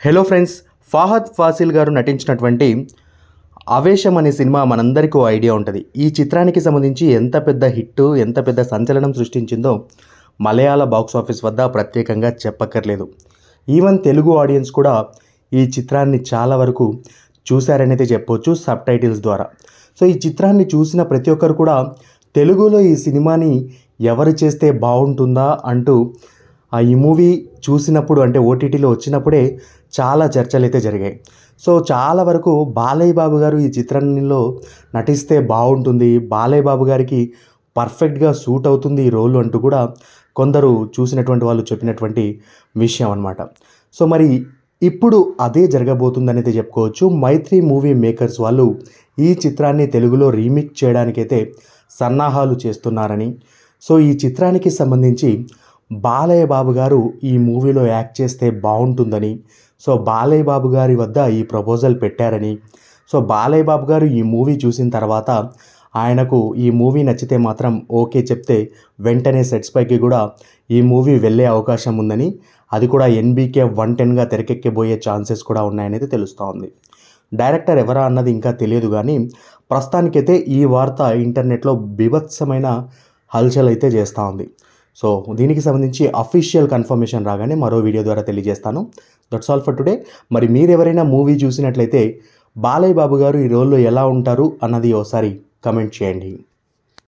Hello friends Fahadh fossil గారు నటించినటువంటి ఆవేశం అనే సినిమా మనందరికీ ఐడియా ఉంటుంది. ఈ చిత్రానికి సంబంధించి ఎంత పెద్ద హిట్ ఎంత పెద్ద సంచలనం సృష్టించిందో మలయాళ బాక్స్ ఆఫీస్ వద్ద ప్రత్యేకంగా చెప్పక్కర్లేదు. ఈవెన్ తెలుగు ఆడియన్స్ కూడా ఈ చిత్రాన్ని చాలా వరకు చూశారనైతే చెప్పొచ్చు సబ్ టైటిల్స్ ద్వారా. సో ఈ చిత్రాన్ని చూసిన ప్రతి ఒక్కరు కూడా తెలుగులో ఈ సినిమాని ఎవరు చేస్తే బాగుంటుందా అంటూ ఈ మూవీ చూసినప్పుడు అంటే ఓటీటీలో వచ్చినప్పుడే చాలా చర్చలు అయితే జరిగాయి. సో చాలా వరకు బాలయ్య బాబు గారు ఈ చిత్రంలో నటిస్తే బాగుంటుంది బాలయ్య బాబు గారికి పర్ఫెక్ట్గా సూట్ అవుతుంది ఈ రోల్ అంటూ కూడా కొందరు చూసినటువంటి వాళ్ళు చెప్పినటువంటి విషయం అనమాట సో మరి ఇప్పుడు అదే జరగబోతుంది అనేది చెప్పుకోవచ్చు. మైత్రి మూవీ మేకర్స్ వాళ్ళు ఈ చిత్రాన్ని తెలుగులో రీమేక్ చేయడానికైతే సన్నాహాలు చేస్తున్నారని. సో ఈ చిత్రానికి సంబంధించి బాలయ్య బాబు గారు ఈ మూవీలో యాక్ట్ చేస్తే బాగుంటుందని సో బాలయ్య బాబు గారి వద్ద ఈ ప్రపోజల్ పెట్టారని. సో బాలయ్య బాబు గారు ఈ మూవీ చూసిన తర్వాత ఆయనకు ఈ మూవీ నచ్చితే మాత్రం ఓకే చెప్తే వెంటనే సెట్స్ పైకి కూడా ఈ మూవీ వెళ్ళే అవకాశం ఉందని అది కూడా ఎన్బీకే వన్ టెన్గా తెరకెక్కిపోయే ఛాన్సెస్ కూడా ఉన్నాయనేది తెలుస్తూ ఉంది డైరెక్టర్ ఎవరా అన్నది ఇంకా తెలియదు కానీ ప్రస్తుతానికైతే ఈ వార్త ఇంటర్నెట్లో బీభత్సమైన హల్చల్ అయితే చేస్తూ ఉంది సో దీనికి సంబంధించి అఫీషియల్ కన్ఫర్మేషన్ రాగానే మరో వీడియో ద్వారా తెలియజేస్తాను. దట్స్ ఆల్ ఫర్ టుడే మరి మీరు ఎవరైనా మూవీ చూసినట్లయితే బాలయ్య బాబు గారు ఈ రోల్లో ఎలా ఉంటారు అన్నది ఒకసారి కమెంట్ చేయండి.